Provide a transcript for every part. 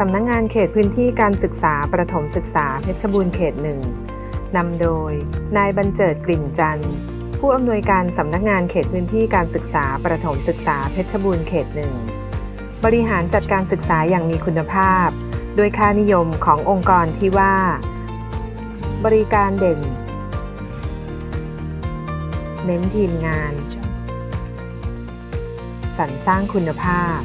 สำนักงงานเขตพื้นที่การศึกษาประถมศึกษาเพชรบูรณ์เขตหนึ่งนำโดย นายบรรเจิดกลิ่นจันทร์ ผู้อำนวยการสำนักงานเขตพื้นที่การศึกษาประถมศึกษาเพชรบูรณ์เขตหนึ่งบริหารจัดการศึกษาอย่างมีคุณภาพด้วยค่านิยมขององค์กรที่ว่า บริการเด่น เน้นทีมงาน สรรสร้างคุณภาพ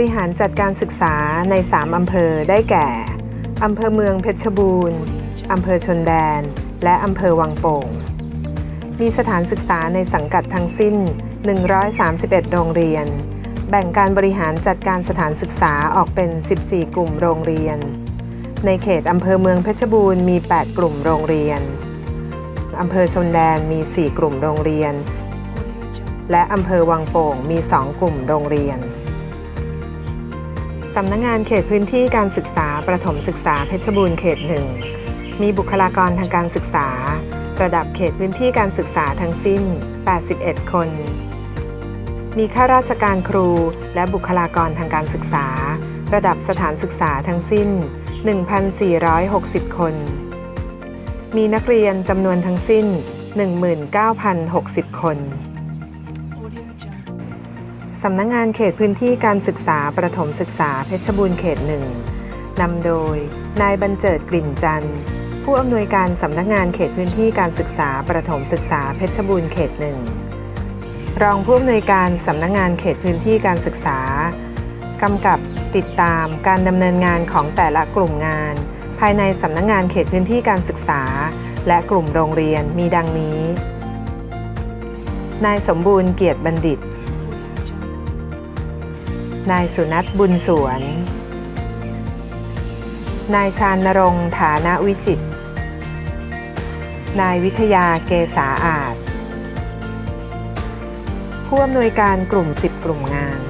ริหารจัดการศึกษาใน 3 อำเภอได้แก่ อำเภอเมืองเพชรบูรณ์ อำเภอชนแดน และอำเภอวังโป่ง มีสถานศึกษาในสังกัดทั้งสิ้น 131 โรงเรียน แบ่งการบริหารจัดการสถานศึกษาออกเป็น 14 กลุ่มโรงเรียน ในเขตอำเภอเมืองเพชรบูรณ์มี 8 กลุ่มโรงเรียน อำเภอชนแดนมี 4 กลุ่มโรงเรียน และอำเภอวังโป่งมี 2 กลุ่มโรงเรียนำนักงงานเขตพื้นที่การศึกษาประถมศึกษาเพชรบูรณ์เขตหนึ่งมีบุคลากรทางการศึกษา ระดับเขตพื้นที่การศึกษาทั้งสิ้น 81 คน มีข้าราชการครูและบุคลากรทางการศึกษา ระดับสถานศึกษาทั้งสิ้น 1,460 คน มีนักเรียนจำนวนทั้งสิ้น 19,060 คน สำนักงงานเขตพื้นที่การศึกษาประถมศึกษาเพชรบูรณ์เขตหนึ่งนำโดย นายบรรเจิดกลิ่นจันทร์ ผู้อำนวยการสำนักงานเขตพื้นที่การศึกษาประถมศึกษาเพชรบูรณ์เขตหนึ่งรองผู้อำนวยการสำนักงานเขตพื้นที่การศึกษากำกับติดตามการดำเนินงานของแต่ละกลุ่มงาน ภายในสำนักงานเขตพื้นที่การศึกษา และกลุ่มโรงเรียนมีดังนี้ นายสมบูรณ์เกียรติบัณฑิต นายสุนัตบุญสวน นายชานรงค์ฐานะวิจิต นายวิทยาเกษาอาจ ผู้อำนวยการกลุ่ม 10 กลุ่มงาน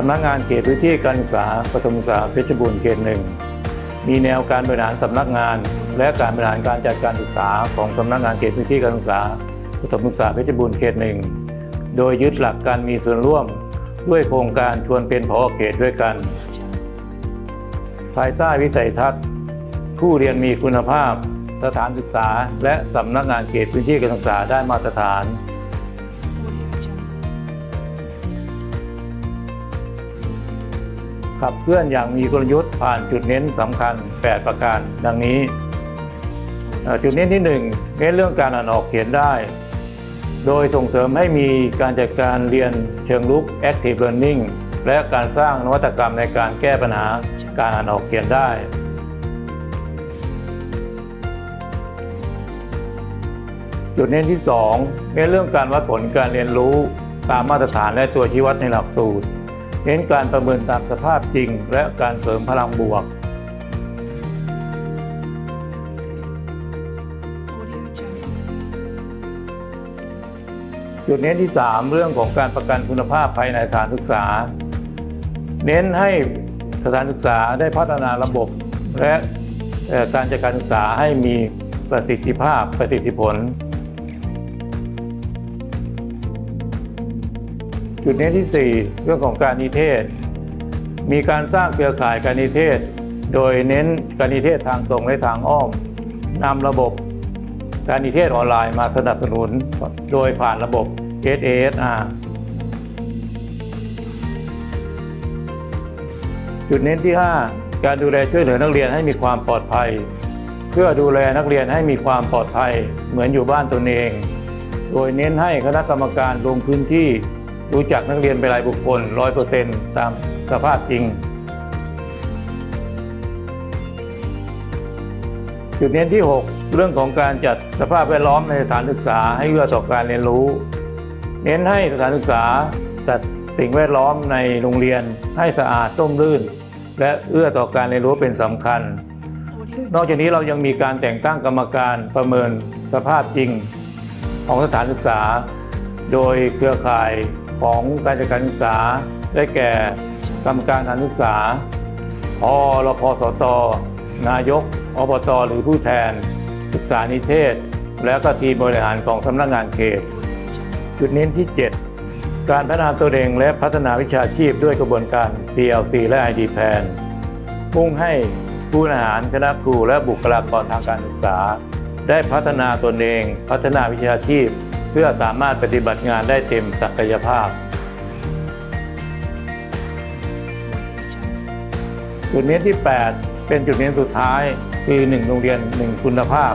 สำนักงานเขตพื้นที่การศึกษาประถมศึกษาเพชรบูรณ์เขตหนึ่งมีแนวการบริหารสำนักงาน และการบริหารการจัดการศึกษาของสำนักงานเขตพื้นที่การศึกษาประถมศึกษาเพชรบูรณ์เขตหนึ่งโดยยึดหลักการมีส่วนร่วมด้วยโครงการชวนเป็นพอเขตด้วยกัน ภายใต้วิสัยทัศน์ ผู้เรียนมีคุณภาพ สถานศึกษา และสำนักงานเขตพื้นที่การศึกษาได้มาตรฐาน ขับเคลื่อนอย่างมีกลยุทธ์ผ่านจุดเน้นสำคัญ 8 ประการ ดังนี้ จุดเน้นที่ 1 เน้นเรื่องการอ่านออกเขียนได้ โดยส่งเสริมให้มีการจัดการเรียนเชิงลุก active learning และการสร้างนวัตกรรมในการแก้ปัญหาการอ่านออกเขียนได้จุดเน้นที่2เน้นเรื่องการวัดผลการเรียนรู้ตามมาตรฐานและตัวชี้วัดในหลักสูตร เน้นการประเมินตามสภาพจริง และการเสริมพลังบวก Audio จุดเน้นที่ 3 เรื่องของการประกันคุณภาพภายในสถานศึกษา เน้นให้สถานศึกษาได้พัฒนาระบบ และการจัดการศึกษาให้มีประสิทธิภาพประสิทธิผล จุดเน้นที่ 4 เรื่องของการนิเทศ มีการสร้างเครือข่ายการนิเทศ โดยเน้นการนิเทศทางตรงและทางอ้อมนำระบบการนิเทศออนไลน์มาสนับสนุนโดยผ่านระบบ SASR จุดเน้นที่ 5 การดูแลช่วยเหลือนักเรียนให้มีความปลอดภัย เพื่อดูแลนักเรียนให้มีความปลอดภัยเหมือนอยู่บ้านตนเอง โดยเน้นให้คณะกรรมการลงพื้นที่ รู้จักนักเรียนเป็นรายบุคคล 100%ตามสภาพจริง จุดเน้นที่ 6 เรื่องของการจัดสภาพแวดล้อมในสถานศึกษาให้เอื้อต่อการเรียนรู้ เน้นให้สถานศึกษาจัดสิ่งแวดล้อมในโรงเรียนให้สะอาดต้มรื่น และเอื้อต่อการเรียนรู้เป็นสำคัญ นอกจากนี้เรายังมีการแต่งตั้งกรรมการประเมินสภาพจริงของสถานศึกษา โดยเครือข่าย ของการจัดการศึกษา ได้แก่กรรมการสานศึกษาอรพสต นายก อบต หรือผู้แทน ศึกษานิเทศ และก็ทีมบริหารของสำนักงานเขต จุดเน้นที่ 7 การพัฒนาตัวเองและพัฒนาวิชาชีพด้วยกระบวนการ PLC และ ID Plan มุ่งให้ผู้บริหารคณะครูและบุคลากรทางการศึกษา ได้พัฒนาตนเอง พัฒนาวิชาชีพ พื่อสามารถปฏิบัติงานได้เต็มศักยภาพจุดเน้นที่ 8 เป็นจุดเน้นสุดท้ายคือ 1 โรงเรียน 1 คุณภาพ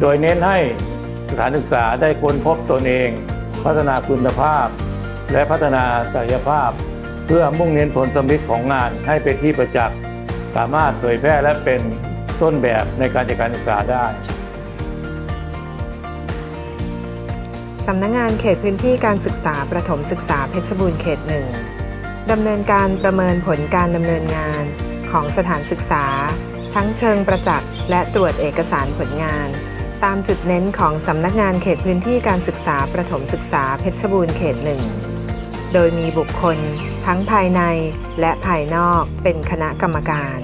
โดยเน้นให้สถานศึกษาได้ค้นพบตนเอง พัฒนาคุณภาพ และพัฒนาศักยภาพ เพื่อมุ่งเน้นผลสำลิดของงานให้เป็นที่ประจักษ์สามารถเผยแพร่และเป็นต้นแบบในการจัดการศึกษาได้ สำนักงงานเขตพื้นที่การศึกษาประถมศึกษาเพชรบูรณ์เขตหนึ่งดำเนินการประเมินผลการดำเนินงานของสถานศึกษา ทั้งเชิงประจักษ์และตรวจเอกสารผลงาน ตามจุดเน้นของสำนักงานเขตพื้นที่การศึกษาประถมศึกษาเพชรบูรณ์เขตหนึ่งโดยมีบุคคล ทั้งภายในและภายนอกเป็นคณะกรรมการ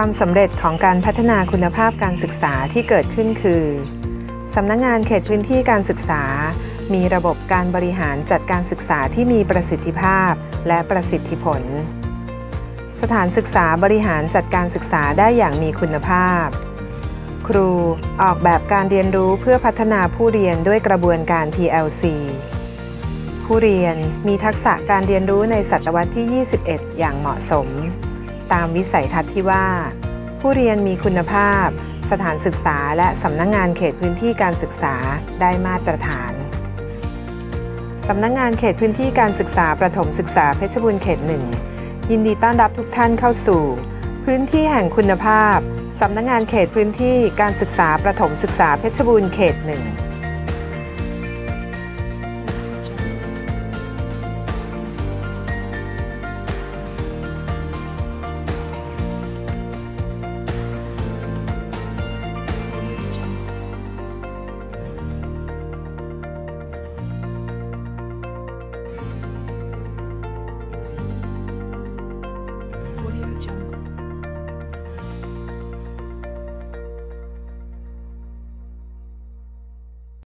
ความสำเร็จของการพัฒนาคุณภาพการศึกษาที่เกิดขึ้นคือสำนักงงานเขตพื้นที่การศึกษา มีระบบการบริหารจัดการศึกษาที่มีประสิทธิภาพและประสิทธิผล สถานศึกษาบริหารจัดการศึกษาได้อย่างมีคุณภาพ ครูออกแบบการเรียนรู้เพื่อพัฒนาผู้เรียนด้วยกระบวนการ PLC ผู้เรียนมีทักษะการเรียนรู้ในศตวรรษที่ 21 อย่างเหมาะสม ตามวิสัยทัศน์ที่ว่า ผู้เรียนมีคุณภาพ สถานศึกษาและสำนักงงานเขตพื้นที่การศึกษาได้มาตรฐานสำนักงงานเขตพื้นที่การศึกษาประถมศึกษาเพชรบูรณ์เขตหนึ่งยินดีต้อนรับทุกท่านเข้าสู่ พื้นที่แห่งคุณภาพสำนักงงานเขตพื้นที่การศึกษาประถมศึกษาเพชรบูรณ์เขตหนึ่ง